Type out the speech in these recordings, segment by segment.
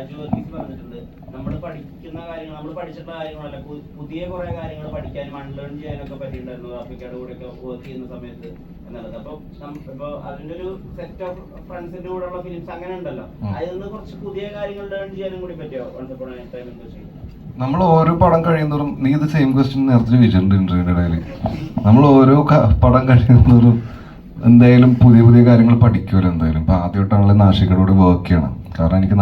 അജു വർഗീസ് പറഞ്ഞിട്ടുണ്ട്. നമ്മൾ പഠിക്കുന്ന കാര്യങ്ങൾ നമ്മൾ പഠിച്ചിട്ടുള്ള കാര്യങ്ങളല്ല. പുതിയ കുറെ കാര്യങ്ങൾ പഠിക്കാനും അൺലേൺ ചെയ്യാനൊക്കെ പറ്റിയിട്ടുണ്ടായിരുന്നു ആഫ്രിക്കയുടെ കൂടെ ഒക്കെ വർക്ക് ചെയ്യുന്ന സമയത്ത് എന്നുള്ളത്. അപ്പൊ ഇപ്പൊ അതിന്റെ ഒരു സെറ്റ് ഓഫ് ഫ്രണ്ട്സിന്റെ കൂടെ ഉള്ള ഫിലിംസ് അങ്ങനെ ഉണ്ടല്ലോ. അതിൽ നിന്ന് കുറച്ച് പുതിയ കാര്യങ്ങൾ ലേൺ ചെയ്യാനും കൂടി പറ്റിയോ? വൺസ് ടൈം എന്ന് വെച്ചാൽ നമ്മൾ ഓരോ പടം കഴിയുന്നതും നീ ഇത് സെയിം ക്വസ്റ്റ്യൻ നേരത്തെ ചോദിച്ചിട്ടുണ്ട് ഇന്റർവ്യൂവിന്റെ ഇടയിൽ. നമ്മൾ ഓരോ പടം കഴിയുന്നതും എന്തായാലും പുതിയ പുതിയ കാര്യങ്ങൾ പഠിക്കുമല്ലോ എന്തായാലും. ഇപ്പൊ ആദ്യമായിട്ടാണല്ലോ നാഷികയോട് വർക്ക് ചെയ്യണം. കാരണം എനിക്ക്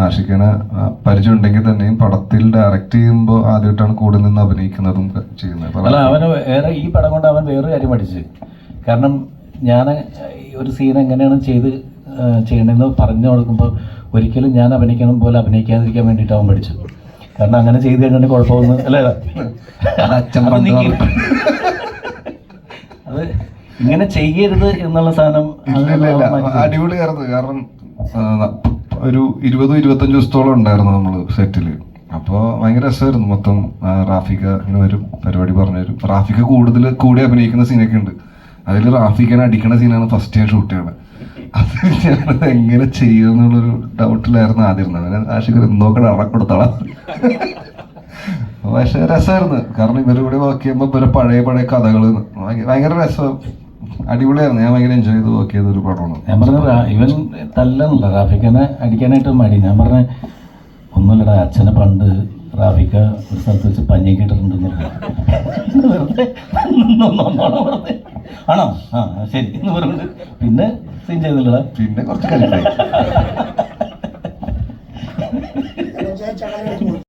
ആ, പരിചയം ഉണ്ടെങ്കിൽ തന്നെയും പടത്തിൽ ഡയറക്റ്റ് ചെയ്യുമ്പോൾ ആദ്യമായിട്ടാണ് കൂടെ നിന്ന് അഭിനയിക്കുന്നതും ചെയ്യുന്നത്. അല്ല അവന് വേറെ ഈ പടം കൊണ്ട് അവൻ വേറൊരു കാര്യം പഠിച്ചു. കാരണം ഞാൻ ഒരു സീൻ എങ്ങനെയാണ് ചെയ്ത് ചെയ്യണമെന്ന് പറഞ്ഞു കൊടുക്കുമ്പോൾ ഒരിക്കലും ഞാൻ അഭിനയിക്കണം പോലെ അഭിനയിക്കാതിരിക്കാൻ വേണ്ടിയിട്ട് അവൻ പഠിച്ചു. കാരണം അങ്ങനെ ചെയ്ത് കഴിഞ്ഞാൽ കുഴപ്പമൊന്നും അല്ലേ? അത് ഇങ്ങനെ ചെയ്യരുത് എന്നുള്ള സാധനം അടിപൊളിയായിരുന്നു കാരണം ഒരു ഇരുപതും ഇരുപത്തഞ്ച് ദിവസത്തോളം ഉണ്ടായിരുന്നു നമ്മൾ സെറ്റിൽ അപ്പോൾ ഭയങ്കര രസമായിരുന്നു. മൊത്തം റാഫിക്ക ഇങ്ങനെ വരും പരിപാടി പറഞ്ഞു തരും. റാഫിക്ക കൂടുതൽ കൂടി അഭിനയിക്കുന്ന സീനൊക്കെ ഉണ്ട്. അതിൽ റാഫിക്കനെ അടിക്കുന്ന സീനാണ് ഫസ്റ്റ് ഞാൻ ഷൂട്ട് ചെയ്യണത്. അത് ഞാനത് എങ്ങനെ ചെയ്യും എന്നുള്ളൊരു ഡൗട്ടിലായിരുന്നു ആദ്യം അങ്ങനെ ആഷിക്ക് നോക്കണ അറക്കൊടുത്തോളാം പക്ഷെ രസമായിരുന്നു. കാരണം ഇവരിവിടെ വർക്ക് ചെയ്യുമ്പോൾ ഇവരെ പഴയ പഴയ കഥകൾ ഭയങ്കര രസം അടിപൊളിയായിരുന്നു. ഞാൻ ഭയങ്കര എൻജോയ് ചെയ്ത് വർക്ക് ചെയ്ത ഒരു പടമാണ്. ഞാൻ പറഞ്ഞ ഇവൻ തല്ലെന്നല്ല റാഫിക്കനെ അടിക്കാനായിട്ട് മടി. ഞാൻ പറഞ്ഞ ഒന്നുമില്ലടാ അച്ഛനെ പണ്ട് റാഫിക്ക ഒരു സ്ഥലത്ത് വെച്ച് പഞ്ഞി കേട്ടിട്ടുണ്ടെന്ന് പറഞ്ഞു. വെറുതെ വെറുതെ ആണോ? ആ ശരി എന്ന് പറഞ്ഞിട്ട് പിന്നെ സീൻ ചെയ്തില്ലടാ. പിന്നെ കുറച്ച് ചടങ്ങ്